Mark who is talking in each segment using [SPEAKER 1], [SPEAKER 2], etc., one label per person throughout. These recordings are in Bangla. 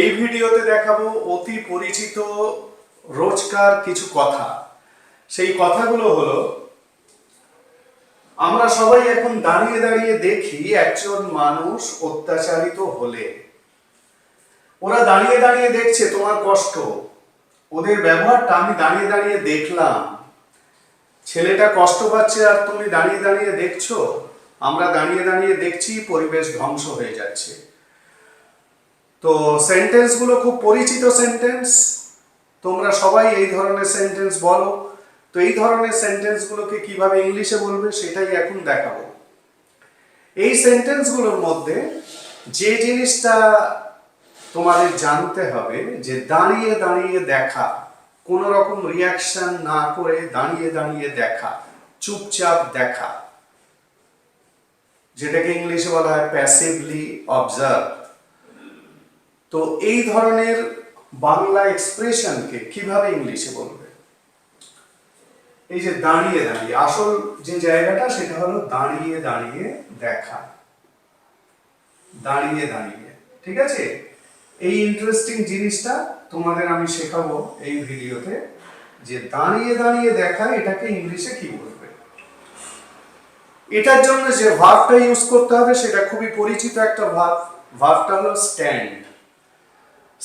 [SPEAKER 1] এই ভিডিওতে দেখাবো অতি পরিচিত রোজকার কিছু কথা। সেই কথাগুলো হলো, আমরা সবাই এখন দাঁড়িয়ে দাঁড়িয়ে দেখি একজন মানুষ অত্যাচারিত হলে। ওরা দাঁড়িয়ে দাঁড়িয়ে দেখছে তোমার কষ্ট। ওদের ব্যবহারটা আমি দাঁড়িয়ে দাঁড়িয়ে দেখলাম। ছেলেটা কষ্ট পাচ্ছে আর তুমি দাঁড়িয়ে দাঁড়িয়ে দেখছ? আমরা দাঁড়িয়ে দাঁড়িয়ে দেখছি, পরিবেশ ধ্বংস হয়ে যাচ্ছে। তো সেন্টেন্সগুলো খুব পরিচিত সেন্টেন্স তোমরা সবাই এই ধরনের সেন্টেন্স বলো। তো এই ধরনের সেন্টেন্সগুলোকে কীভাবে ইংলিশে বলবে সেটাই এখন দেখাবো। এই সেন্টেন্সগুলোর মধ্যে যে জিনিসটা তোমাদের জানতে হবে, যে দাঁড়িয়ে দাঁড়িয়ে দেখা, কোনো রকম রিয়াকশন না করে দাঁড়িয়ে দাঁড়িয়ে দেখা, চুপচাপ দেখা, যেটাকে ইংলিশে বলা হয় প্যাসিভলি অবজার্ভ তো এই ধরনের বাংলা এক্সপ্রেশনকে কীভাবে ইংলিশে বলবে? এই যে দাঁড়িয়ে দাঁড়িয়ে, আসল যে জায়গাটা সেটা হলো দাঁড়িয়ে দাঁড়িয়ে দেখা। দাঁড়িয়ে দাঁড়িয়ে, ঠিক আছে? এই ইন্টারেস্টিং জিনিসটা তোমাদের আমি শেখাবো এই ভিডিওতে, যে দাঁড়িয়ে দাঁড়িয়ে দেখা এটাকে ইংলিশে কি বলবে? এটার জন্য যে ভার্বটা ইউজ করতে হবে সেটা খুবই পরিচিত একটা ভার্ব ভার্বটা হলো স্ট্যান্ড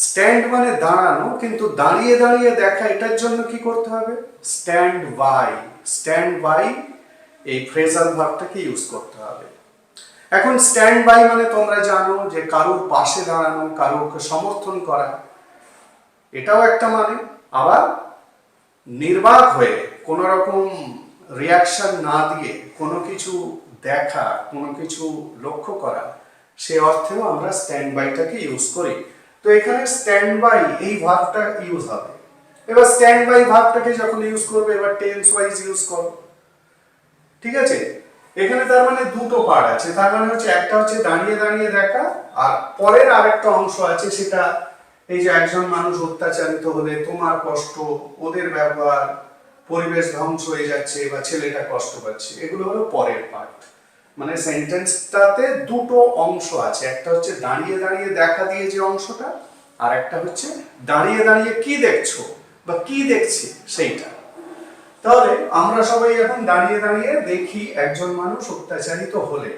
[SPEAKER 1] স্ট্যান্ড মানে দাঁড়ানো, কিন্তু দাঁড়িয়ে দাঁড়িয়ে দেখা, এটার জন্য কি করতে হবে? স্ট্যান্ড বাই স্ট্যান্ড বাই এই ফ্রেজাল ভার্বটাকে ইউজ করতে হবে। এখন স্ট্যান্ড বাই মানে তোমরা জানো যে কারোর পাশে দাঁড়ানো কারোরকে সমর্থন করা। এটাও একটা মানে। আবার নির্বাক হয়ে, কোনো রকম রিয়াকশন না দিয়ে কোনো কিছু দেখা, কোনো কিছু লক্ষ্য করা, সে অর্থেও আমরা স্ট্যান্ড বাইটাকে ইউজ করি। তো এখানে স্ট্যান্ড বাই এই ভাবটা ইউজ হবে। এবার স্ট্যান্ড বাই ভাবটাকে যখন ইউজ করবে, এবার টেন্স ওয়াইজ ইউজ করো। ঠিক আছে? এখানে তার মানে দুটো পার্ট আছে। তার মানে হচ্ছে একটা হচ্ছে দাঁড়িয়ে দাঁড়িয়ে দেখা, আর পরের আরেকটা অংশ আছে সেটা এই যে একজন মানুষ অত্যাচারিত হলে তোমার কষ্ট, ওদের ব্যবহার, পরিবেশ ধ্বংস হয়ে যাচ্ছে বা ছেলেটা কষ্ট পাচ্ছে। এগুলো হলো পরের পার্ট মানে সেন্টেন্সটাতে দুটো অংশ আছে। একটা হচ্ছে দাঁড়িয়ে দাঁড়িয়ে দেখা দিয়ে যে অংশটা, আর একটা হচ্ছে দাঁড়িয়ে দাঁড়িয়ে কি দেখছ বা কি দেখছি সেইটা। তাহলে আমরা সবাই এখন দাঁড়িয়ে দাঁড়িয়ে দেখি একজন মানুষ অত্যাচারিত হলে।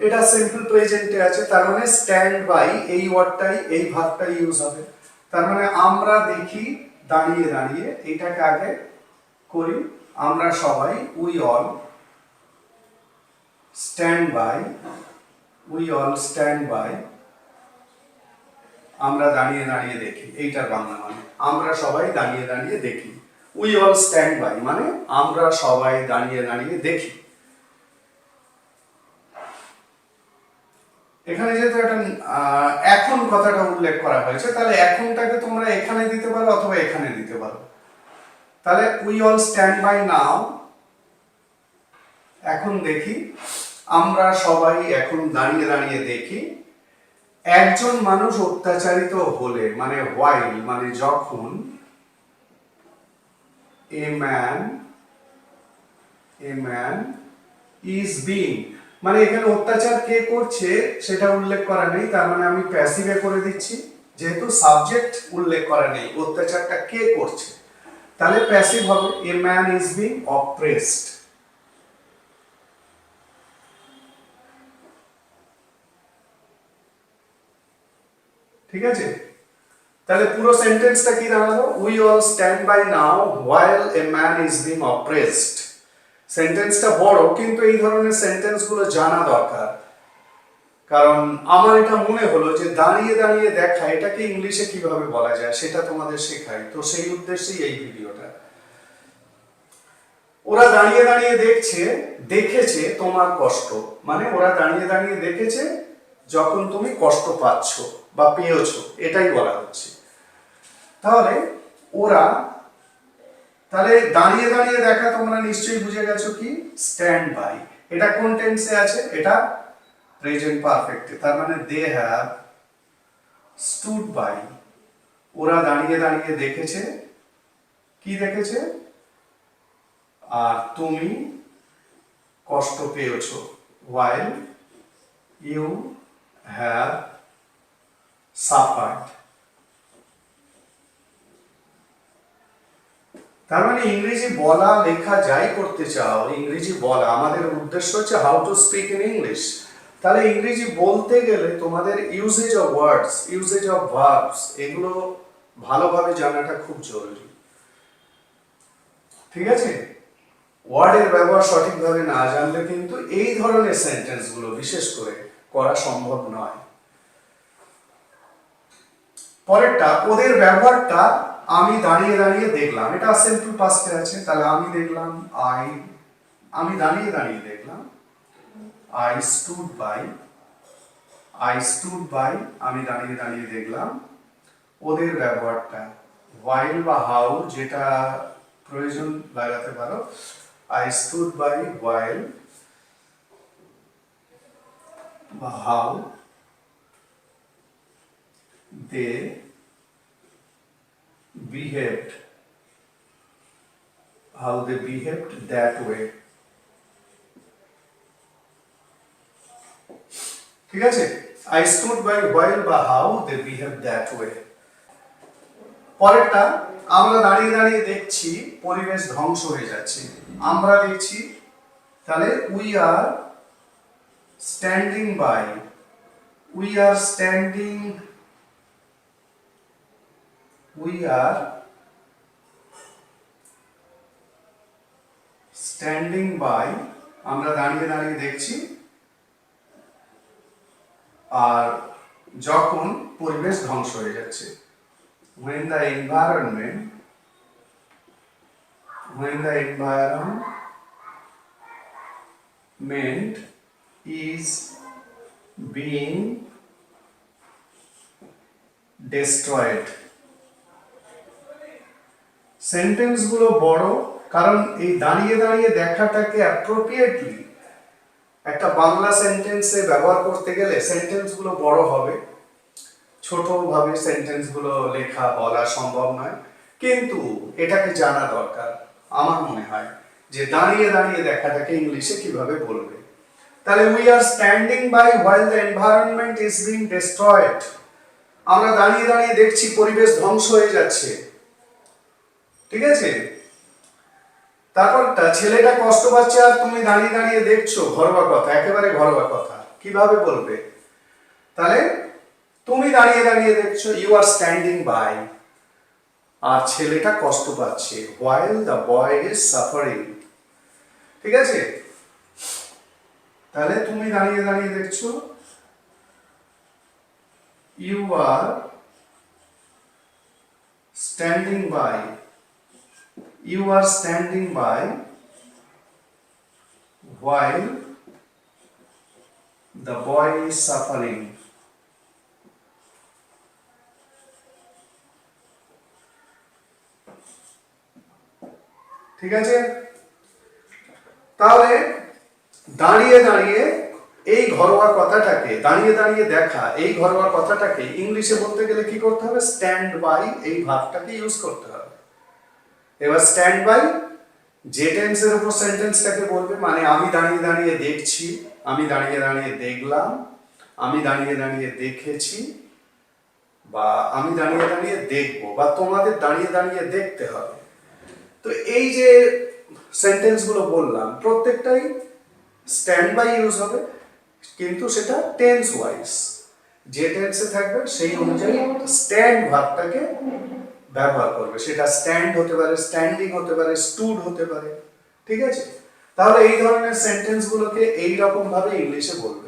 [SPEAKER 1] এটা সিম্পল প্রেজেন্টে আছে, তার মানে স্ট্যান্ড বাই এই ওয়ার্ডটাই এই ভাগটাই ইউজ হবে। তার মানে আমরা দেখি দাঁড়িয়ে দাঁড়িয়ে, এটাকে আগে করি, আমরা সবাই we all stand by we all stand by আমরা দাঁড়িয়ে দাঁড়িয়ে দেখি এইটার বাংলা মানে। আমরা সবাই দাঁড়িয়ে দাঁড়িয়ে দেখি। উই অল স্ট্যান্ড বাই মানে আমরা সবাই দাঁড়িয়ে দাঁড়িয়ে দেখি। এখানে যেহেতু একটা এখন কথাটা উল্লেখ করা হয়েছে, তাহলে এখনটাকে তোমরা এখানে দিতে পারো অথবা এখানে দিতে পারো। তাহলে we all stand by now এখন দেখি। আমরা সবাই এখন দাঁড়িয়ে দাঁড়িয়ে দেখি, একজন মানুষ অত্যাচারিত হলে মানে হোয়াইল মানে যখন a man a man is being মানে এখানে অত্যাচার কে করছে সেটা উল্লেখ করা নেই, তার মানে আমি প্যাসিভে করে দিচ্ছি, যেহেতু সাবজেক্ট উল্লেখ করা নেই, অত্যাচারটা কে করছে? তাহলে প্যাসিভ হবে a man is being oppressed ঠিক আছে? তাহলে পুরো সেন্টেন্সটা কি দাঁড়াল? We all stand by now while a man is being oppressed সেন্টেন্সটা বড়, কিন্তু এই ধরনের সেন্টেন্সগুলো জানা দরকার। কারণ আমার এটা মনে হলো যে দাঁড়িয়ে দাঁড়িয়ে দেখা, এটাকে ইংলিশে কীভাবে বলা যায় সেটা তোমাদের শেখাই। তো সেই উদ্দেশ্যেই এই ভিডিওটা। ওরা দাঁড়িয়ে দাঁড়িয়ে দেখছে, দেখেছে তোমার কষ্ট। মানে ওরা দাঁড়িয়ে দাঁড়িয়ে দেখেছে যখন তুমি কষ্ট পাচ্ছ বা পেয়েছ, এটাই বলা হচ্ছে। তাহলে ওরা তাহলে দাঁড়িয়ে দাঁড়িয়ে দেখা তোমরা নিশ্চয়ই বুঝে গেছো কি? স্ট্যান্ড বাই এটা কোন টেন্সে আছে? এটা প্রেজেন্ট পারফেক্টে তার মানে দে হ্যাভ স্টুড বাই ওরা দাঁড়িয়ে দাঁড়িয়ে দেখেছে। কি দেখেছে? আর তুমি কষ্ট পেয়েছ while you have সাফার্ড তার মানে ইংরেজি বলা, লেখা, যাই করতে চাও, ইংরেজি বলা, আমাদের উদ্দেশ্য হচ্ছে how to speak in English তাহলে ইংরেজি বলতে গেলে তোমাদের usage of words usage of verbs এগুলো ভালোভাবে জানাটা খুব জরুরি। ঠিক আছে? ওয়ার্ডের ব্যবহার সঠিকভাবে না জানলে কিন্তু এই ধরনের সেন্টেন্সগুলো বিশেষ করে করা সম্ভব নয়। পরেরটা, ওদের ব্যবহারটা আমি দাঁড়িয়ে দাঁড়িয়ে দেখলাম। এটা সিম্পল পাস্টে আছে, তাহলে আমি দেখলাম আই আমি দাঁড়িয়ে দাঁড়িয়ে দেখলাম I stood by I stood by আমি দাঁড়িয়ে দাঁড়িয়ে দেখলাম, ওদের ব্যবহারটা। ওয়াইল বা হাউ যেটা প্রয়োজন লাগাতে পারো আই স্টুড বাই ওয়াইল বা how they behaved how they behaved that way ঠিক আছে? আই স্টুড বাই ওয়াইল বা how they behave that way পরেরটা, আমরা দাঁড়িয়ে দাঁড়িয়ে দেখছি, পরিবেশ ধ্বংস হয়ে যাচ্ছে। আমরা দেখছি, তাহলে we are standing by we are standing we are standing by আমরা দাঁড়িয়ে দাঁড়িয়ে দেখছি আর যখন পরিবেশ ধ্বংস হয়ে যাচ্ছে when the environment when the environment is being destroyed. সেন্টেন্সগুলো বড়, কারণ এই দাঁড়িয়ে দাঁড়িয়ে দেখাটাকে অ্যাপ্রোপ্রিয়েটলি একটা বাংলা সেন্টেন্সে ব্যবহার করতে গেলে সেন্টেন্সগুলো বড় হবে। ছোটভাবে সেন্টেন্সগুলো লেখা বলা সম্ভব নয়। কিন্তু এটাকে জানা দরকার। আমার মনে হয় যে দাঁড়িয়ে দাঁড়িয়ে দেখাটাকে ইংলিশে কীভাবে বলবে? তাহলে we are standing by while the environment is being destroyed আমরা দাঁড়িয়ে দাঁড়িয়ে দেখছি পরিবেশ ধ্বংস হয়ে যাচ্ছে। ঠিক আছে? তারপরটা, ছেলেটা কষ্ট পাচ্ছে আর তুমি দাঁড়িয়ে দাঁড়িয়ে দেখছ, ঘরোয়া কথা, একেবারে ঘরোয়া কথা। কীভাবে বলবে? তাহলে, তুমি দাঁড়িয়ে দাঁড়িয়ে দেখছ ইউ আর স্ট্যান্ডিং বাই আর ছেলেটা কষ্ট পাচ্ছে while the boy is suffering ঠিক আছে? তাহলে তুমি দাঁড়িয়ে দাঁড়িয়ে দেখছ you are standing by you are standing by while the boy is suffering. ঠিক আছে তাহলে দাঁড়িয়ে দাঁড়িয়ে এই ঘরোয়া কথাটাকে, দাঁড়িয়ে দাঁড়িয়ে দেখা, এই ঘরোয়া কথাটাকে ইংলিশে বলতে গেলে কি করতে হবে? স্ট্যান্ড বাই এই ভাবটাকে ইউজ করতে হবে। এবার স্ট্যান্ড বাই যে টেন্সের উপর সেন্টেন্সটাকে বলবে মানে আমি দাঁড়িয়ে দাঁড়িয়ে দেখছি, আমি দাঁড়িয়ে দাঁড়িয়ে দেখলাম, আমি দাঁড়িয়ে দাঁড়িয়ে দেখেছি, বা আমি দাঁড়িয়ে দাঁড়িয়ে দেখব, বা তোমাদের দাঁড়িয়ে দাঁড়িয়ে দেখতে হবে। তো এই যে সেন্টেন্সগুলো বললাম, প্রত্যেকটাই স্ট্যান্ড বাই ইউজ হবে, কিন্তু সেটা টেন্স ওয়াইজ যে টেন্সে থাকবে, সেই অনুযায়ী স্ট্যান্ড ভাবটাকে ব্যবহার করবে। সেটা স্ট্যান্ড হতে পারে স্ট্যান্ডিং হতে পারে স্টুড হতে পারে। ঠিক আছে? তাহলে এই ধরনের সেন্টেন্সগুলোকে এই রকম ভাবে ইংলিশে বলবে।